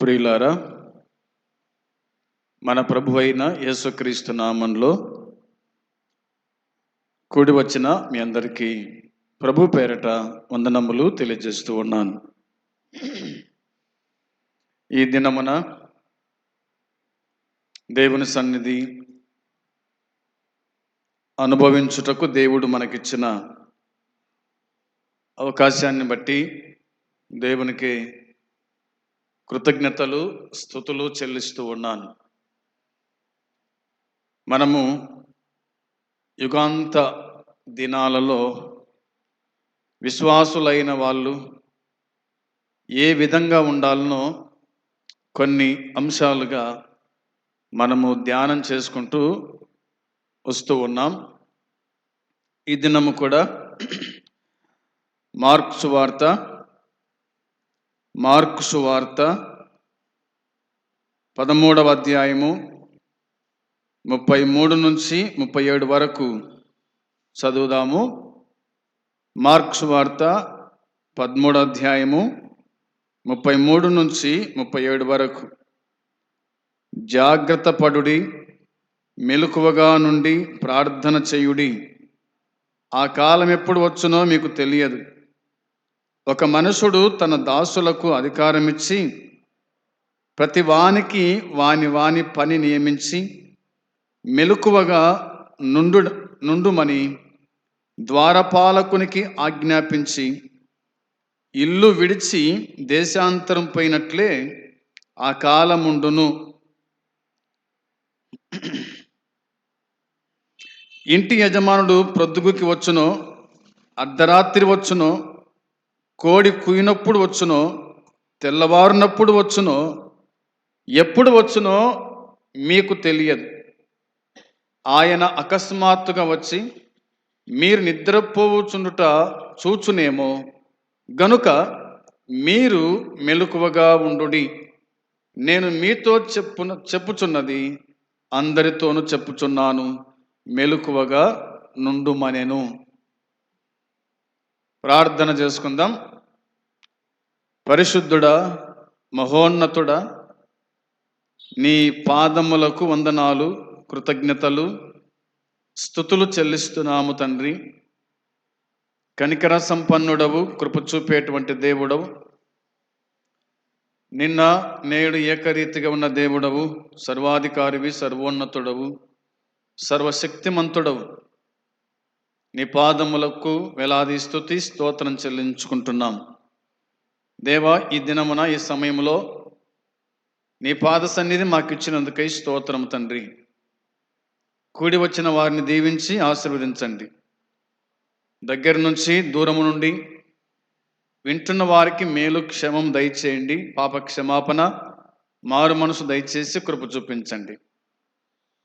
ప్రియులారా మన ప్రభు అయిన యేసుక్రీస్తు నామంలో కూడి వచ్చిన మీ అందరికీ ప్రభు పేరట వందనములు తెలియజేస్తూ ఉన్నాను. ఈ దినమున దేవుని సన్నిధి అనుభవించుటకు దేవుడు మనకిచ్చిన అవకాశాన్ని బట్టి దేవునికి కృతజ్ఞతలు స్థుతులు చెల్లిస్తూ ఉన్నాను. మనము యుగాంత దినాలలో విశ్వాసులైన వాళ్ళు ఏ విధంగా ఉండాలనో కొన్ని అంశాలుగా మనము ధ్యానం చేసుకుంటూ వస్తూ ఉన్నాం. ఈ దినము కూడా మార్క్స్ వార్త మార్కు సువార్త పదమూడవ అధ్యాయము ముప్పై మూడు నుంచి ముప్పై ఏడు వరకు చదువుదాము. మార్క్స్ వార్త పదమూడు అధ్యాయము ముప్పై మూడు నుంచి ముప్పై ఏడు వరకు. జాగ్రత్త పడుడి మెలకువగా నుండి ప్రార్థన చేయుడి. ఆ కాలం ఎప్పుడు వచ్చునో మీకు తెలియదు. ఒక మనుషుడు తన దాసులకు అధికారమిచ్చి ప్రతి వానికి వాని వాని పని నియమించి మెలకువగా నుండు నుండుమని ద్వారపాలకునికి ఆజ్ఞాపించి ఇల్లు విడిచి దేశాంతరం పోయినట్లే ఆ కాలముండును. ఇంటి యజమానుడు ప్రొద్దుగుకి వచ్చునో అర్ధరాత్రి వచ్చునో కోడి కుయినప్పుడు వచ్చునో తెల్లవారునప్పుడు వచ్చునో ఎప్పుడు వచ్చునో మీకు తెలియదు. ఆయన అకస్మాత్తుగా వచ్చి మీరు నిద్రపోవుచుండుట చూచునేమో గనుక మీరు మెలకువగా ఉండుడి. నేను మీతో చెప్పున చెప్పుచున్నది అందరితోనూ చెప్పుచున్నాను మెలకువగా నుండుమనెను. ప్రార్థన చేసుకుందాం. పరిశుద్ధుడా మహోన్నతుడా నీ పాదములకు వందనాలు కృతజ్ఞతలు స్థుతులు చెల్లిస్తున్నాము తండ్రి. కనికర సంపన్నుడవు కృప చూపేటువంటి దేవుడవు. నిన్న నేడు ఏకరీతిగా ఉన్న దేవుడవు సర్వాధికారివి సర్వోన్నతుడవు సర్వశక్తిమంతుడవు. నీ పాదములకు వేలాది స్థుతి స్తోత్రం చెల్లించుకుంటున్నాం. దేవా ఈ దినమున ఈ సమయంలో నీ పాద సన్నిధి మాకు ఇచ్చినందుకై స్తోత్రం తండ్రి. కూడి వచ్చిన వారిని దీవించి ఆశీర్వదించండి. దగ్గర నుంచి దూరము నుండి వింటున్న వారికి మేలు క్షమం దయచేయండి. పాప క్షమాపణ మారు మనసు దయచేసి కృప చూపించండి.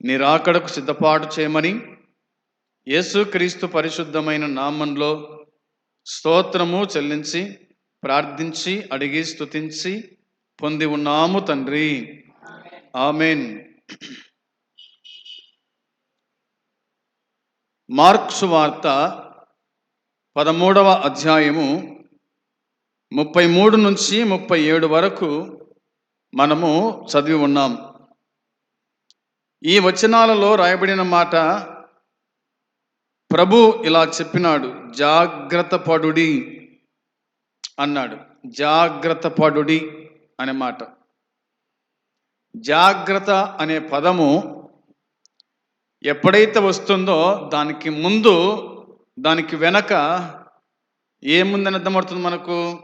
నీ రాకడకు సిద్ధపాటు చేయమని యేసుక్రీస్తు పరిశుద్ధమైన నామంలో స్తోత్రము చెల్లించి ప్రార్థించి అడిగి స్తుతించి పొంది ఉన్నాము తండ్రి. ఆమెన్. మార్క్స్ వార్త పదమూడవ అధ్యాయము ముప్పై మూడు నుంచి ముప్పై ఏడు వరకు మనము చదివి ఉన్నాం. ఈ వచనాలలో రాయబడిన మాట ప్రభు ఇలా చెప్పినాడు జాగ్రత్త పడుడి అన్నాడు. జాగ్రత్త పడుడి అనే మాట. జాగ్రత్త అనే పదము ఎప్పుడైతే వస్తుందో దానికి ముందు దానికి వెనక ఏముందని అర్థమవుతుంది మనకు?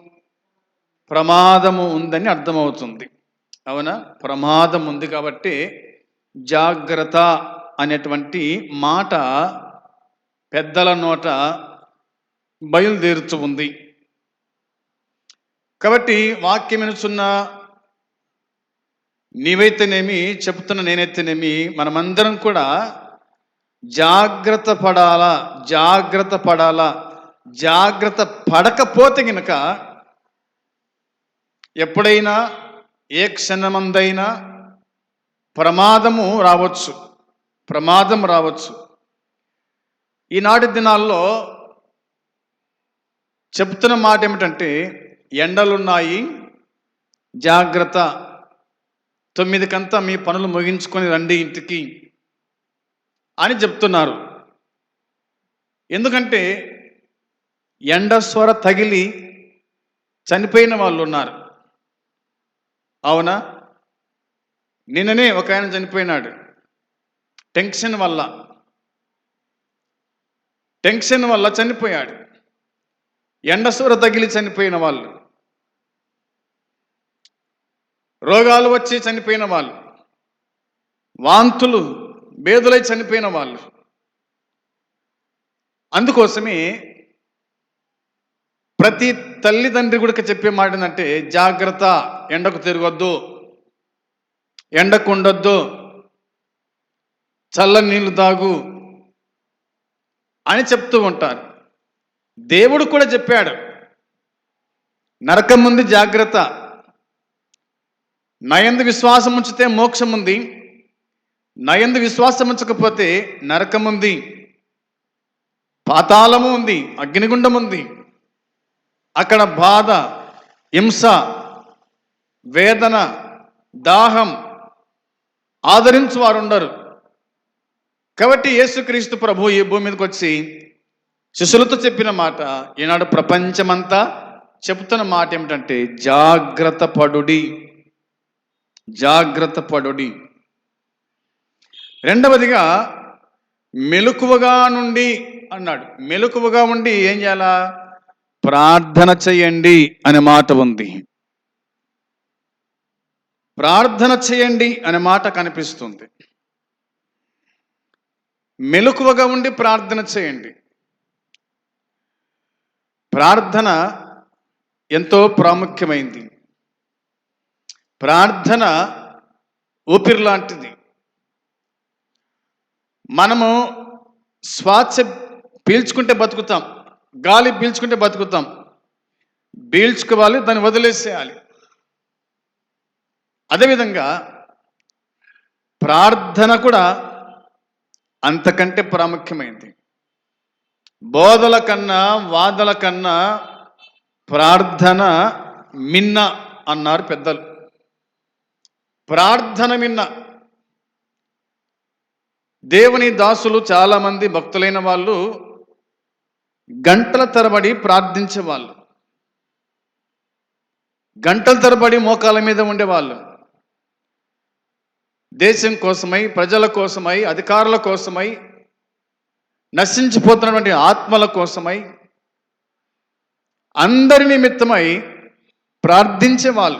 ప్రమాదము ఉందని అర్థమవుతుంది. అవునా? ప్రమాదం ఉంది కాబట్టి జాగ్రత్త అనేటువంటి మాట పెద్దల నోట బయలుదేరుతూ ఉంది. కాబట్టి వాక్యం వినుచున్న నీవైతేనేమి చెప్తున్న నేనైతేనేమి మనమందరం కూడా జాగ్రత్త పడాలా జాగ్రత్త పడాలా జాగ్రత్త పడకపోతే గనక ఎప్పుడైనా ఏ క్షణమందైనా ప్రమాదము రావచ్చు. ప్రమాదం రావచ్చు. ఈనాటి దినాల్లో చెప్తున్న మాట ఏమిటంటే ఎండలున్నాయి జాగ్రత్త. తొమ్మిదికంతా మీ పనులు ముగించుకొని రండి ఇంటికి అని చెప్తున్నారు. ఎందుకంటే ఎండ స్వర తగిలి చనిపోయిన వాళ్ళు ఉన్నారు అవునా? నిన్ననే ఒక ఆయన చనిపోయినాడు. టెన్షన్ వల్ల. టెన్షన్ వల్ల చనిపోయాడు. ఎండసూర తగిలి చనిపోయిన వాళ్ళు. రోగాలు వచ్చి చనిపోయిన వాళ్ళు. వాంతులు బేదులై చనిపోయిన వాళ్ళు. అందుకోసమే ప్రతి తల్లిదండ్రి కూడా చెప్పే మాట ఏంటంటే జాగ్రత్త ఎండకు తిరగొద్దు ఎండకు ఉండొద్దు చల్లని నీళ్ళు తాగు అని చెప్తూ ఉంటారు. దేవుడు కూడా చెప్పాడు. నరకం ఉంది జాగ్రత్త. నయందు విశ్వాసం ఉంచితే మోక్షం ఉంది. నయందు విశ్వాసం ఉంచకపోతే నరకం ఉంది. పాతాళము ఉంది అగ్నిగుండం ఉంది. అక్కడ బాధ హింస వేదన దాహం ఆదరించు వారు ఉండరు కాబట్టి యేసుక్రీస్తు ప్రభు ఈ భూమి మీదకి వచ్చి శిష్యులతో చెప్పిన మాట ఈనాడు ప్రపంచమంతా చెప్తున్న మాట ఏమిటంటే జాగ్రత్త పడుడి. జాగ్రత్త పడుడి. రెండవదిగా మెలకువగా నుండి అన్నాడు. మెలకువగా ఉండి ఏం చేయాలా? ప్రార్థన చేయండి అనే మాట ఉంది. ప్రార్థన చేయండి అనే మాట కనిపిస్తుంది. మెలకువగా ఉండి ప్రార్థన చేయండి. ప్రార్థన ఎంతో ప్రాముఖ్యమైంది. ప్రార్థన ఊపిరి లాంటిది మనము శ్వాస పీల్చుకుంటే బతుకుతాం. గాలి పీల్చుకుంటే బతుకుతాం. పీల్చుకోవాలి దాన్ని వదిలేసేయాలి. అదేవిధంగా ప్రార్థన కూడా అంతకంటే ప్రాముఖ్యమైంది. బోధల కన్నా వాదల కన్నా ప్రార్థన మిన్న అన్నారు పెద్దలు. ప్రార్థన మిన్న. దేవుని దాసులు చాలామంది భక్తులైన వాళ్ళు గంటల తరబడి ప్రార్థించేవాళ్ళు. గంటల తరబడి మోకాల మీద ఉండేవాళ్ళు. దేశం కోసమై ప్రజల కోసమై అధికారుల కోసమై నశించిపోతున్నటువంటి ఆత్మల కోసమై అందరి నిమిత్తమై ప్రార్థించేవాళ్ళు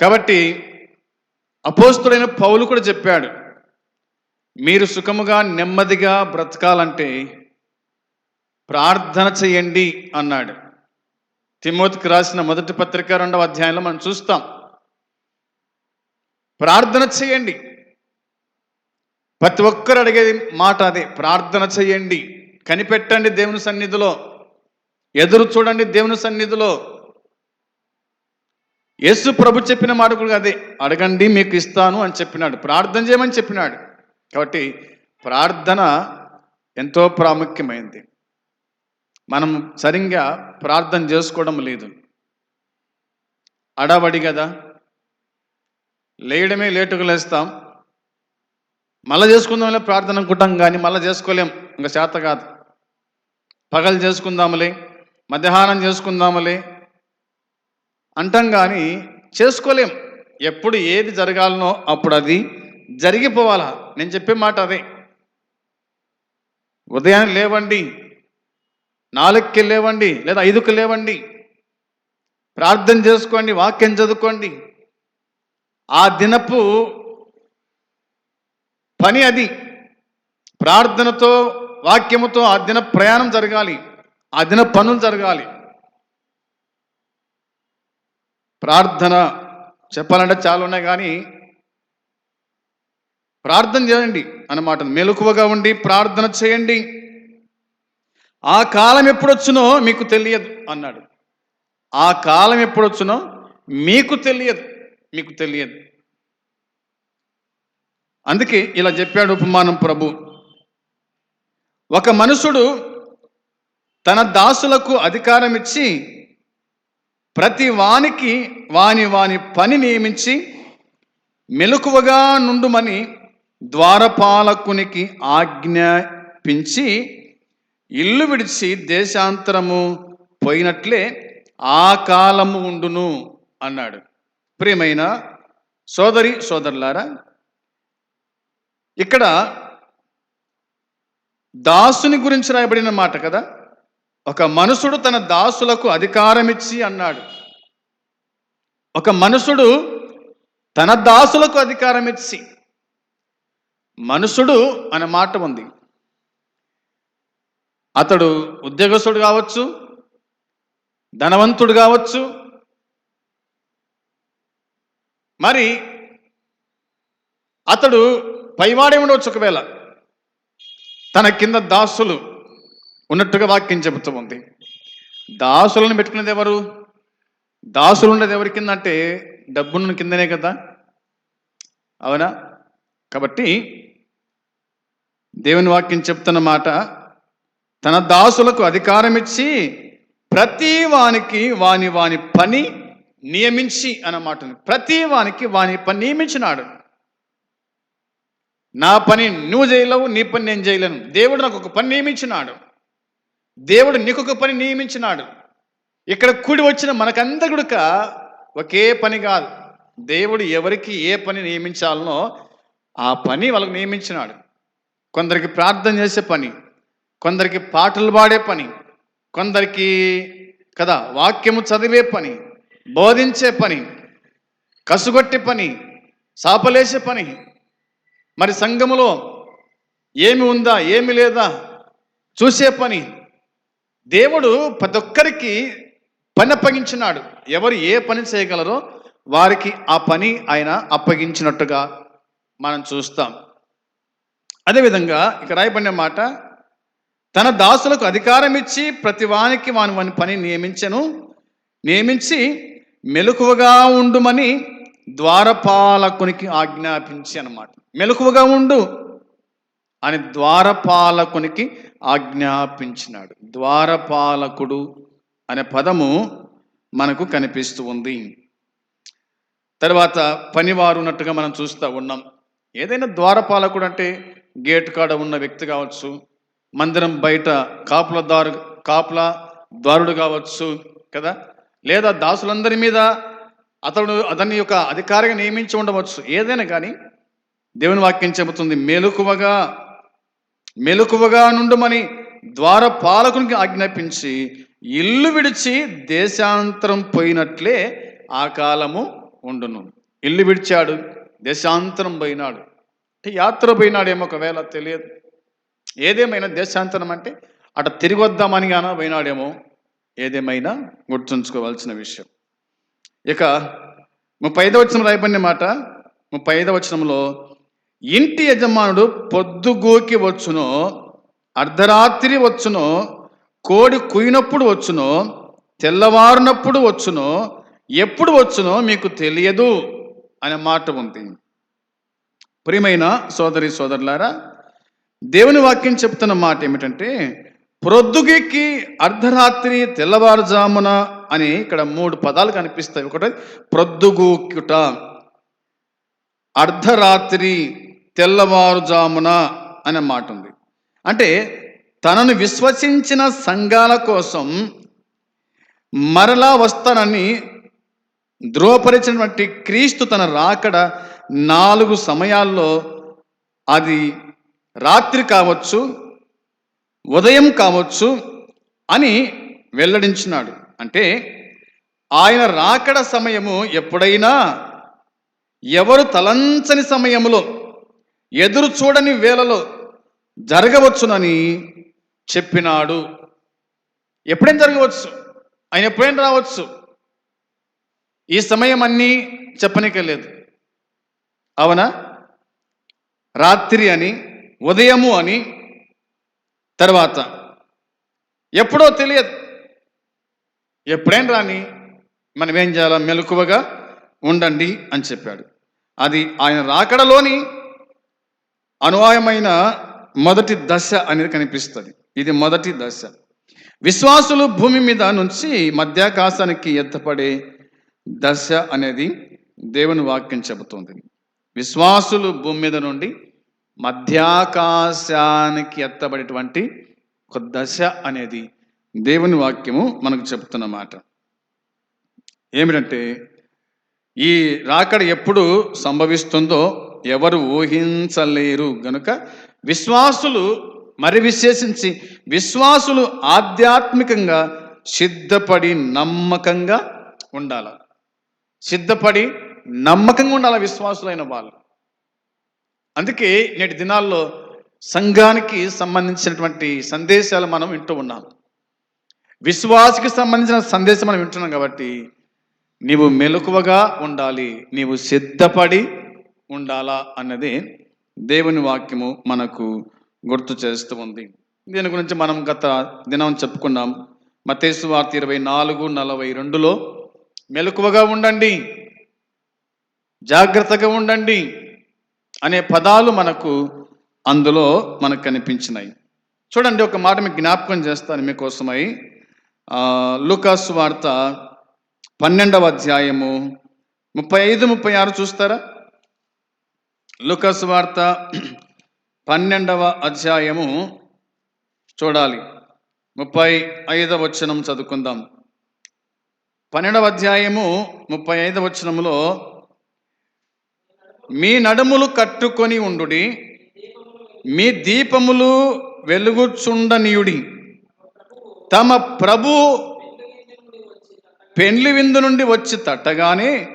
కాబట్టి అపోస్తుడైన పౌలు కూడా చెప్పాడు మీరు సుఖముగా నెమ్మదిగా బ్రతకాలంటే ప్రార్థన చేయండి అన్నాడు. తిమోతికి రాసిన మొదటి పత్రిక రెండవ అధ్యాయంలో మనం చూస్తాం. ప్రార్థన చేయండి. ప్రతి ఒక్కరు అడిగేది మాట అదే ప్రార్థన చేయండి. కనిపెట్టండి దేవుని సన్నిధిలో. ఎదురు చూడండి దేవుని సన్నిధిలో. యేసు ప్రభు చెప్పిన మాట కూడా అదే అడగండి మీకు ఇస్తాను అని చెప్పినాడు. ప్రార్థన చేయమని చెప్పినాడు. కాబట్టి ప్రార్థన ఎంతో ప్రాముఖ్యమైంది. మనం సరిగ్గా ప్రార్థన చేసుకోవడం లేదు. అడవడి కదా. లేయడమే లేటుగా లేస్తాం. మళ్ళీ చేసుకుందాంలే ప్రార్థన అనుకుంటాం కానీ మళ్ళీ చేసుకోలేం. ఇంకా చేత కాదు. పగలు చేసుకుందాములే మధ్యాహ్నం చేసుకుందాములే అంటాం కానీ చేసుకోలేం. ఎప్పుడు ఏది జరగాలనో అప్పుడు అది జరిగిపోవాలా? నేను చెప్పే మాట అదే. ఉదయాన్నే లేవండి నాలుగుకి లేవండి లేదా ఐదుకి లేవండి. ప్రార్థన చేసుకోండి వాక్యం చదువుకోండి. ఆ దినపు పని అది. ప్రార్థనతో వాక్యముతో ఆ దిన ప్రయాణం జరగాలి. ఆ దిన పనులు జరగాలి. ప్రార్థన చెప్పాలంటే చాలా ఉన్నాయి కానీ ప్రార్థన చేయండి అన్నమాట. మెలకువగా ఉండి ప్రార్థన చేయండి. ఆ కాలం ఎప్పుడొచ్చునో మీకు తెలియదు అన్నాడు. ఆ కాలం ఎప్పుడొచ్చునో మీకు తెలియదు. మీకు తెలియదు. అందుకే ఇలా చెప్పాడు ఉపమానం ప్రభు. ఒక మనుషుడు తన దాసులకు అధికారం ఇచ్చి ప్రతి వానికి వాని వాని పని నియమించి మెలకువగా నుండుమని ద్వారపాలకునికి ఆజ్ఞాపించి ఇల్లు విడిచి దేశాంతరము పోయినట్లే ఆ కాలము ఉండును అన్నాడు. ప్రియమైన సోదరి సోదరులారా ఇక్కడ దాసుని గురించి రాయబడిన మాట కదా? ఒక మనుషుడు తన దాసులకు అధికారం ఇచ్చి అన్నాడు. ఒక మనుషుడు తన దాసులకు అధికారం ఇచ్చి మనుషుడు అనే మాట ఉంది. అతడు ఉద్యోగస్తుడు కావచ్చు ధనవంతుడు కావచ్చు మరి అతడు పైవాడే ఉండవచ్చు ఒకవేళ. తన కింద దాసులు ఉన్నట్టుగా వాక్యం చెబుతూ ఉంది. దాసులను పెట్టుకునేది ఎవరు? దాసులు ఉండేది ఎవరి కింద అంటే డబ్బున్న కిందనే కదా. అవునా? కాబట్టి దేవుని వాక్యం చెప్తున్న మాట తన దాసులకు అధికారం ఇచ్చి ప్రతి వానికి వాని వాని పని నియమించి అన్నమాట ప్రతి వానికి వాని పని నియమించినాడు. నా పని నువ్వు చేయలేవు నీ పని నేను చేయలేను. దేవుడు నాకు ఒక పని నియమించినాడు. దేవుడు నీకు ఒక పని నియమించినాడు. ఇక్కడ కూడి వచ్చిన మనకందరుడుక ఒకే పని కాదు. దేవుడు ఎవరికి ఏ పని నియమించాలనో ఆ పని వాళ్ళకు నియమించినాడు. కొందరికి ప్రార్థన చేసే పని కొందరికి పాటలు పాడే పని కొందరికి కదా వాక్యము చదివే పని బోధించే పని కసుగొట్టే పని సాపలేసే పని. మరి సంఘములో ఏమి ఉందా ఏమి లేదా చూసే పని. దేవుడు ప్రతి ఒక్కరికి పని అప్పగించినాడు. ఎవరు ఏ పని చేయగలరో వారికి ఆ పని ఆయన అప్పగించినట్టుగా మనం చూస్తాం. అదేవిధంగా ఇక రాయబడిన మాట తన దాసులకు అధికారం ఇచ్చి ప్రతి వానికి వాని వాని పని నియమించను. నియమించి మెలకువగా ఉండుమని ద్వారపాలకునికి ఆజ్ఞాపించి అన్నమాట మెలకువగా ఉండు అని ద్వారపాలకునికి ఆజ్ఞాపించినాడు. ద్వారపాలకుడు అనే పదము మనకు కనిపిస్తూ ఉంది. తర్వాత పనివారు ఉన్నట్టుగా మనం చూస్తూ ఉన్నాం. ఏదైనా ద్వారపాలకుడు అంటే గేట్ కాడ ఉన్న వ్యక్తి కావచ్చు మందిరం బయట కాపుల దారు కాపుల దారుడు కావచ్చు కదా? లేదా దాసులందరి మీద అతడు అతని యొక్క అధికారిగా నియమించి ఉండవచ్చు. ఏదైనా కానీ దేవుని వాక్యం చెబుతుంది మెలకువగా మెలకువగా నుండుమని ద్వారపాలకునికి ఆజ్ఞాపించి ఇల్లు విడిచి దేశాంతరం పోయినట్లే ఆ కాలము ఉండును. ఇల్లు విడిచాడు దేశాంతరం పోయినాడు. అంటే యాత్ర పోయినాడేమో ఒకవేళ తెలియదు. ఏదేమైనా దేశాంతరం అంటే అట తిరిగి వద్దామని గాన పోయినాడేమో. ఏదేమైనా గుర్తుంచుకోవాల్సిన విషయం. ఇక ముప్పై ఐదవ వచనం రాయబడిన మాట ముప్పై ఐదవ వచనంలో ఇంటి యజమానుడు పొద్దుగోకి వచ్చునో అర్ధరాత్రి వచ్చునో కోడి కుయినప్పుడు వచ్చునో తెల్లవారినప్పుడు వచ్చునో ఎప్పుడు వచ్చునో మీకు తెలియదు అనే మాట ఉంది. ప్రియమైన సోదరి సోదరులారా దేవుని వాక్యం చెప్తున్న మాట ఏమిటంటే ప్రొద్దుగికి అర్ధరాత్రి తెల్లవారుజామున అని ఇక్కడ మూడు పదాలు కనిపిస్తాయి. ఒకటి ప్రొద్దుగూకుట అర్ధరాత్రి తెల్లవారుజామున అనే మాట ఉంది. అంటే తనను విశ్వసించిన సంఘాల కోసం మరలా వస్తానని ధృవపరిచినటువంటి క్రీస్తు తన రాకడ నాలుగు సమయాల్లో అది రాత్రి కావచ్చు ఉదయం కావచ్చు అని వెల్లడించినాడు. అంటే ఆయన రాకడ సమయము ఎప్పుడైనా ఎవరు తలంచని సమయములో ఎదురు చూడని వేళలో జరగవచ్చునని చెప్పినాడు. ఎప్పుడైనా జరగవచ్చు? ఆయన ఎప్పుడైనా రావచ్చు? ఈ సమయం అన్నీ చెప్పనికలేదు. అవునా? రాత్రి అని ఉదయము అని తర్వాత ఎప్పుడో తెలియదు. ఎప్పుడైనా రాని మనం ఏం చేయాలా? మెలకువగా ఉండండి అని చెప్పాడు. అది ఆయన రాకడలోని అనువాయమైన మొదటి దశ అనేది కనిపిస్తుంది. ఇది మొదటి దశ. విశ్వాసులు భూమి మీద నుంచి మధ్యాకాశానికి ఎత్తపడే దశ అనేది దేవుని వాక్యం చెబుతుంది. విశ్వాసులు భూమి మీద నుండి మధ్యాకాశానికి ఎత్తబడేటువంటి ఒక దశ అనేది దేవుని వాక్యము మనకు చెప్తున్నమాట. ఏమిటంటే ఈ రాకడ ఎప్పుడు సంభవిస్తుందో ఎవరు ఊహించలేరు. గనుక విశ్వాసులు మరి విశేషించి విశ్వాసులు ఆధ్యాత్మికంగా సిద్ధపడి నమ్మకంగా ఉండాలి. సిద్ధపడి నమ్మకంగా ఉండాలి విశ్వాసులైన వాళ్ళు. అందుకే నేటి దినాల్లో సంఘానికి సంబంధించినటువంటి సందేశాలు మనం వింటూ ఉన్నాం. విశ్వాసకి సంబంధించిన సందేశం మనం వింటున్నాం కాబట్టి నీవు మెలకువగా ఉండాలి నీవు సిద్ధపడి ఉండాలా అన్నది దేవుని వాక్యము మనకు గుర్తు చేస్తూ ఉంది. దీని గురించి మనం గత దినం చెప్పుకున్నాం. మతేసు వార్త ఇరవై నాలుగు నలభై రెండులో మెలకువగా ఉండండి జాగ్రత్తగా ఉండండి అనే పదాలు మనకు అందులో మనకు కనిపించినాయి. చూడండి ఒక మాట మీకు జ్ఞాపకం చేస్తాను మీకోసమై. ఆ, లూకాసు వార్త పన్నెండవ అధ్యాయము ముప్పై ఐదు ముప్పై ఆరు చూస్తారా? లూకాసు వార్త పన్నెండవ అధ్యాయము చూడాలి. ముప్పై ఐదవ వచనం చదువుకుందాం. పన్నెండవ అధ్యాయము ముప్పై ఐదవ వచనములో మీ నడుములు కట్టుకొని ఉండుడి. మీ దీపములు వెలుగుచుండనీయుడి. తమ ప్రభు పెండ్లి విందు నుండి వచ్చి తట్టగానే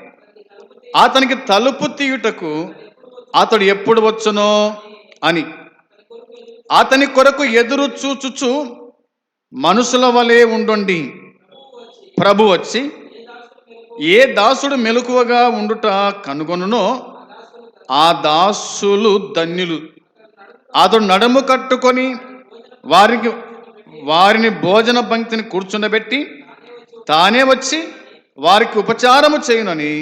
అతనికి తలుపు తీయుటకు అతడు ఎప్పుడు వచ్చునో అని. అతని కొరకు ఎదురు చూచుచు మనుషుల వలె ఉండండి. ప్రభు వచ్చి ఏ దాసుడు మెలకువగా ఉండుట కనుగొనునో ఆ దాసులు ధన్యులు. అతడు నడుము కట్టుకొని వారికి వారిని భోజన పంక్తిని కూర్చుండబెట్టి తానే వచ్చి వారికి ఉపచారము చేయునని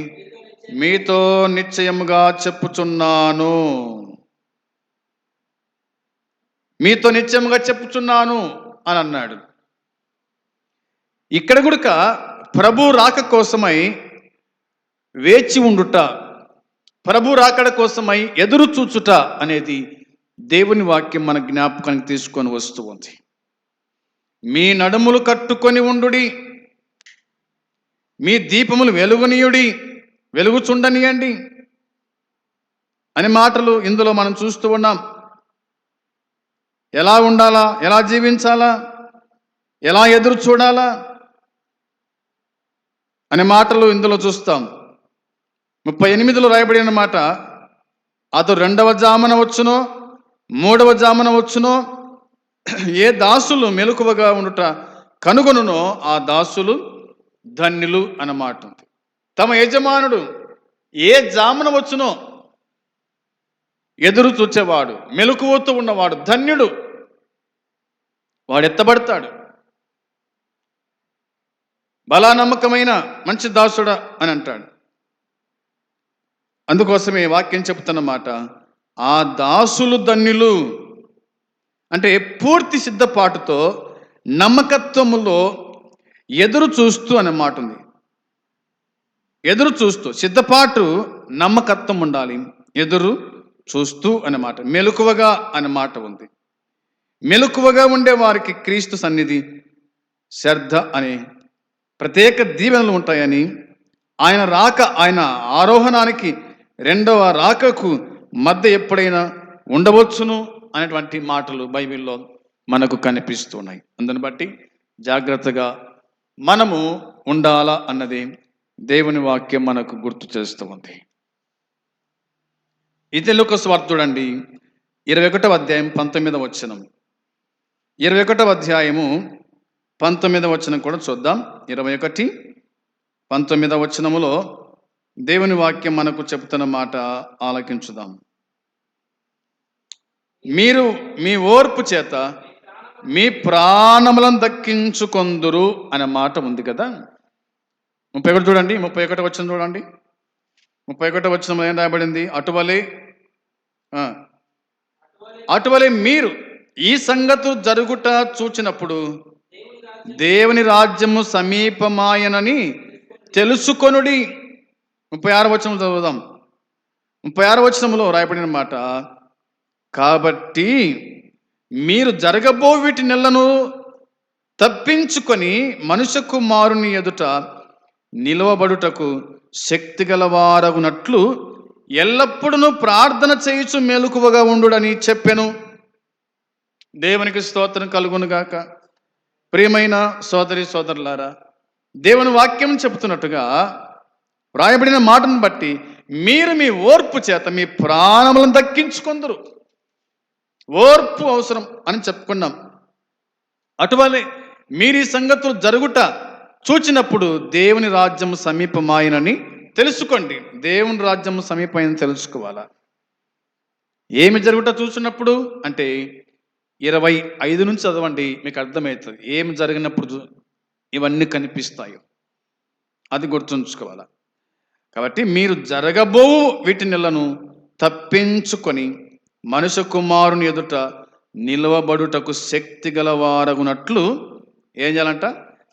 మీతో నిశ్చయముగా చెప్పుచున్నాను. మీతో నిశ్చయముగా చెప్పుచున్నాను అని అన్నాడు ఇక్కడ కూడా ప్రభు రాక కోసమై వేచి ఉండుట ప్రభు రాకడ కోసమై ఎదురు చూచుట అనేది దేవుని వాక్యం మన జ్ఞాపకానికి తీసుకొని వస్తూ ఉంది. మీ నడుములు కట్టుకొని ఉండుడి. మీ దీపములు వెలుగునీయుడి. వెలుగుచుండనియండి. అనే మాటలు ఇందులో మనం చూస్తూ ఉన్నాం. ఎలా ఉండాలా? ఎలా జీవించాలా? ఎలా ఎదురు చూడాలా? అనే మాటలు ఇందులో చూస్తాం. ముప్పై ఎనిమిదిలో రాయబడిన మాట అతడు రెండవ జామున వచ్చునో మూడవ జామున వచ్చునో ఏ దాసులు మెలకువగా ఉండుట కనుగొనునో ఆ దాసులు ధన్యులు అన్నమాట. తమ యజమానుడు ఏ జామున వచ్చునో ఎదురు చూచేవాడు మెలకువతో ఉన్నవాడు ధన్యుడు. వాడు ఎత్తబడతాడు. బలా నమ్మకమైన మంచి దాసుడా అని అంటాడు. అందుకోసమే వాక్యం చెబుతున్నమాట ఆ దాసులు ధన్యులు అంటే పూర్తి సిద్ధపాటుతో నమ్మకత్వములో ఎదురు చూస్తూ అనే మాట ఉంది. ఎదురు చూస్తూ సిద్ధపాటు నమ్మకత్వం ఉండాలి. ఎదురు చూస్తూ అనే మాట మెలకువగా అనే మాట ఉంది. మెలకువగా ఉండే వారికి క్రీస్తు సన్నిధి శ్రద్ధ అనే ప్రత్యేక దీవెనలు ఉంటాయని ఆయన రాక ఆయన ఆరోహణానికి రెండవ రాకకు మధ్య ఎప్పుడైనా ఉండవచ్చును అనేటువంటి మాటలు బైబిల్లో మనకు కనిపిస్తున్నాయి. అందుని బట్టి జాగ్రత్తగా మనము ఉండాలా అన్నది దేవుని వాక్యం మనకు గుర్తు చేస్తూ ఉంది. ఇతరులకు స్వార్థుడండి ఇరవై ఒకటవ అధ్యాయం పంతొమ్మిదవ వచనం. ఇరవై ఒకటవ అధ్యాయము పంతొమ్మిదవ వచనం కూడా చూద్దాం. ఇరవై ఒకటి పంతొమ్మిదవ వచనములో దేవుని వాక్యం మనకు చెప్తున్న మాట ఆలకించుదాం. మీరు మీ ఓర్పు చేత మీ ప్రాణములను దక్కించుకొందురు అనే మాట ఉంది కదా. ముప్పై ఒకటి చూడండి ముప్పై ఒకటి వచ్చిన చూడండి. ముప్పై ఒకటి వచ్చిన ఏం రాయబడింది? అటువలే అటువలే మీరు ఈ సంగతు జరుగుట చూచినప్పుడు దేవుని రాజ్యము సమీపమాయనని తెలుసుకొనుడి ముప్పై ఆరు వచనం చదువుదాం. ముప్పై ఆరు వచనంలో రాయబడిన మాట కాబట్టి మీరు జరగబో వీటి నెలను తప్పించుకొని మనుష్య కుమారుని ఎదుట నిలవబడుటకు శక్తి గలవారగునట్లు ఎల్లప్పుడూ ప్రార్థన చేయుచు మెలకువగా ఉండుడని చెప్పెను. దేవునికి స్తోత్రం కలుగునుగాక ప్రియమైన సోదరి సోదరులారా దేవుని వాక్యం చెబుతున్నట్టుగా వ్రాయబడిన మాటను బట్టి మీరు మీ ఓర్పు చేత మీ ప్రాణములను దక్కించుకుందరు. ఓర్పు అవసరం అని చెప్పుకున్నాం. అటువలే మీరు ఈ సంగతులు జరుగుట చూచినప్పుడు దేవుని రాజ్యం సమీపమాయనని తెలుసుకోండి. దేవుని రాజ్యం సమీపమైన తెలుసుకోవాలా? ఏమి జరుగుట చూసినప్పుడు అంటే ఇరవై ఐదు నుంచి చదవండి మీకు అర్థమవుతుంది. ఏమి జరిగినప్పుడు ఇవన్నీ కనిపిస్తాయో. అది గుర్తుంచుకోవాలా? కాబట్టి మీరు జరగబోవు వీటి నెలను తప్పించుకొని మనుషు కుమారుని ఎదుట నిలవబడుటకు శక్తి గలవారగునట్లు ఏం చేయాలంట?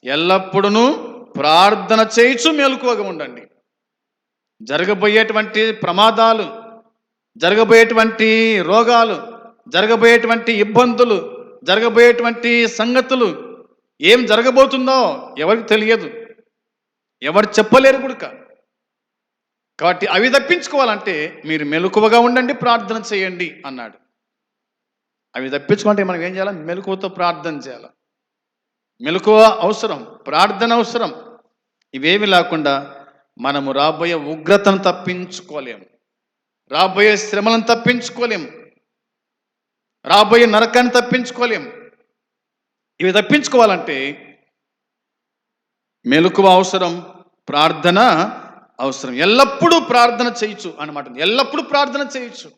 ఎల్లప్పుడూ ప్రార్థన చేయించు మేలుకోగా ఉండండి. జరగబోయేటువంటి ప్రమాదాలు జరగబోయేటువంటి రోగాలు జరగబోయేటువంటి ఇబ్బందులు జరగబోయేటువంటి సంగతులు ఏం జరగబోతుందో ఎవరికి తెలియదు. ఎవరు చెప్పలేరు గుడుక. కాబట్టి అవి తప్పించుకోవాలంటే మీరు మెలకువగా ఉండండి ప్రార్థన చేయండి అన్నాడు. అవి తప్పించుకుంటే మనం ఏం చేయాలి? మెలకువతో ప్రార్థన చేయాలి? మెలకువ అవసరం ప్రార్థన అవసరం. ఇవేమి లేకుండా మనము రాబోయే ఉగ్రతను తప్పించుకోలేము. రాబోయే శ్రమలను తప్పించుకోలేము. రాబోయే నరకాన్ని తప్పించుకోలేము. ఇవి తప్పించుకోవాలంటే మెలకువ అవసరం ప్రార్థన అవసరం. ఎల్లప్పుడూ ప్రార్థన చేయొచ్చు అనమాట ఎల్లప్పుడూ ప్రార్థన చేయొచ్చు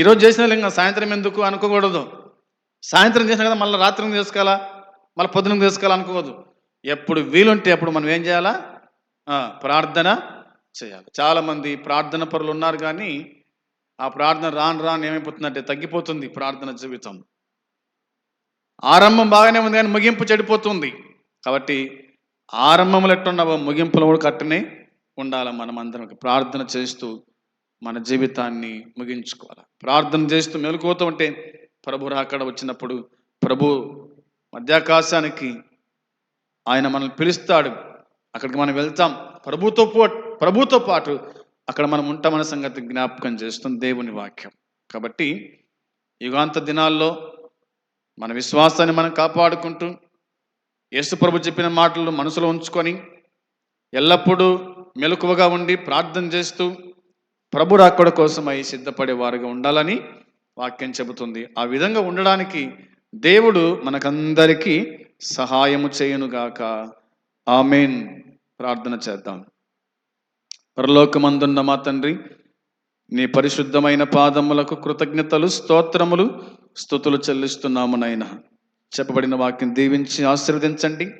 ఈరోజు చేసిన ఇంకా సాయంత్రం ఎందుకు అనుకోకూడదు? సాయంత్రం చేసిన కదా మళ్ళీ రాత్రి చేసుకోవాలా? మళ్ళీ పొద్దున చేసుకోవాలా అనుకోవద్దు ఎప్పుడు వీలుంటే అప్పుడు మనం ఏం చేయాలా? ప్రార్థన చేయాలి. చాలామంది ప్రార్థన పరులు ఉన్నారు కానీ ఆ ప్రార్థన రాను రాను ఏమైపోతుందంటే తగ్గిపోతుంది ప్రార్థన జీవితం. ఆరంభం బాగానే ఉంది కానీ ముగింపు చెడిపోతుంది. కాబట్టి ఆరంభంలో ఎట్టున్నావో ముగింపులు కూడా కట్టనే ఉండాలి మనం అందరం. ప్రార్థన చేస్తూ మన జీవితాన్ని ముగించుకోవాలి. ప్రార్థన చేస్తూ మెలుకుతూ ఉంటే ప్రభు అక్కడ వచ్చినప్పుడు ప్రభు మధ్యాకాశానికి ఆయన మనల్ని పిలుస్తాడు. అక్కడికి మనం వెళ్తాం. ప్రభుతో ప్రభుతో పాటు అక్కడ మనం ఉంటామన్న సంగతి జ్ఞాపకం చేస్తుంది దేవుని వాక్యం. కాబట్టి యుగాంత దినాల్లో మన విశ్వాసాన్ని మనం కాపాడుకుంటూ యేసుప్రభు చెప్పిన మాటలు మనసులో ఉంచుకొని ఎల్లప్పుడూ మెలకువగా ఉండి ప్రార్థన చేస్తూ ప్రభు రాకడ కోసమై సిద్ధపడే వారుగా ఉండాలని వాక్యం చెబుతుంది. ఆ విధంగా ఉండడానికి దేవుడు మనకందరికీ సహాయము చేయునుగాక. ఆమెన్. ప్రార్థన చేద్దాం. పరలోకమందున్న మా తండ్రి నీ పరిశుద్ధమైన పాదములకు కృతజ్ఞతలు స్తోత్రములు స్థుతులు చెల్లిస్తున్నాము నాయన. చెప్పబడిన వాక్యం దీవించి ఆశీర్వదించండి.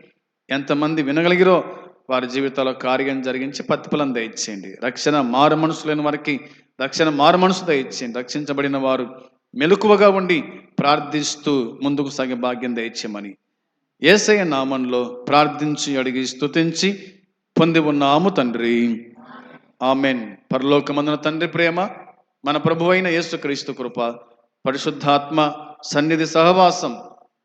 ఎంతమంది వినగలిగిరో వారి జీవితాల్లో కార్యం జరిగించి పత్తిఫలం దయచేయండి. రక్షణ మారు మనసు లేని వారికి రక్షణ మారు మనసు దయచేయండి. రక్షించబడిన వారు మెలకువగా ఉండి ప్రార్థిస్తూ ముందుకు సాగే భాగ్యం దయచేయమని ఏసయ నామంలో ప్రార్థించి అడిగి స్తుతించి పొంది ఉన్నాము తండ్రి. ఆమెన్. పరలోకమందున తండ్రి ప్రేమ మన ప్రభు అయిన యేసుక్రీస్తు కృప పరిశుద్ధాత్మ సన్నిధి సహవాసం